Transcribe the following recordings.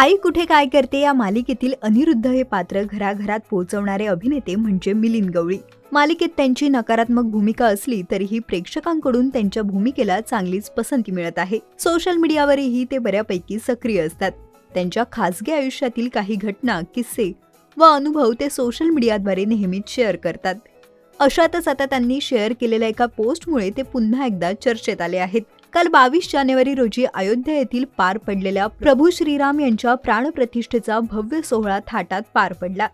आई कुठे काय करते या मालिकेतील अनिरुद्ध हे पात्र घराघरात पोहोचवणारे अभिनेते म्हणजे मिलिंद गवळी. मालिकेत त्यांची नकारात्मक भूमिका असली तरीही प्रेक्षकांकडून त्यांच्या भूमिकेला चांगलीच पसंती मिळत आहे. सोशल मीडियावरही ते बऱ्यापैकी सक्रिय असतात. त्यांच्या खासगी आयुष्यातील काही घटना किस्से व अनुभव ते सोशल मीडियाद्वारे नेहमीच शेअर करतात. अशातच आता त्यांनी शेअर केलेल्या एका पोस्टमुळे ते पुन्हा एकदा चर्चेत आले आहेत. काल बावीस जानेवारी रोजी अयोध्या येथील पार पडलेल्या प्रभू श्रीराम यांच्या प्राणप्रतिष्ठेचा भव्य सोहळा थाटात पार पडला.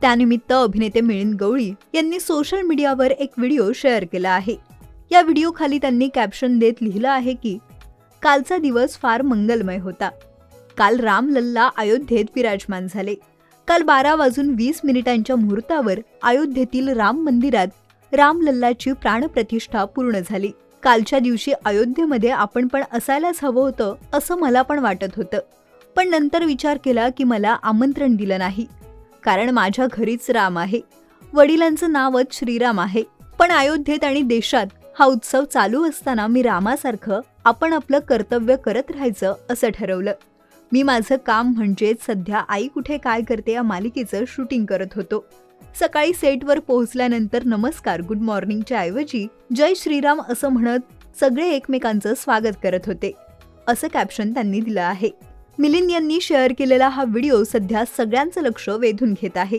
त्यानिमित्त अभिनेते मिलिंद गवळी यांनी सोशल मीडियावर एक व्हिडिओ शेअर केला आहे. या व्हिडिओ खाली त्यांनी कॅप्शन देत लिहिलं आहे की कालचा दिवस फार मंगलमय होता. काल रामलल्ला अयोध्येत विराजमान झाले. काल बारा वाजून वीस मिनिटांच्या मुहूर्तावर अयोध्येतील राम मंदिरात रामलल्लाची प्राणप्रतिष्ठा पूर्ण झाली. कालच्या दिवशी अयोध्येमध्ये आपण पण असायलाच हवं होतं असं मला पण वाटत होतं. पण नंतर विचार केला की मला आमंत्रण दिलं नाही. कारण माझ्या घरीच राम आहे. वडिलांचं नावच श्रीराम आहे. पण अयोध्येत आणि देशात हा उत्सव चालू असताना मी रामासारखं आपण आपलं कर्तव्य करत राहायचं असं ठरवलं. मी माझं काम म्हणजेच सध्या आई कुठे काय करते या मालिकेचं शूटिंग करत होतो. सकाळी सेटवर पोहोचल्यानंतर नमस्कार गुड मॉर्निंगच्या ऐवजी जय श्रीराम असं म्हणत सगळे एकमेकांचं स्वागत करत होते. असं कॅप्शन त्यांनी दिलं आहे. मिलिंद यांनी शेअर केलेला हा व्हिडिओ सध्या सगळ्यांचं लक्ष वेधून घेत आहे.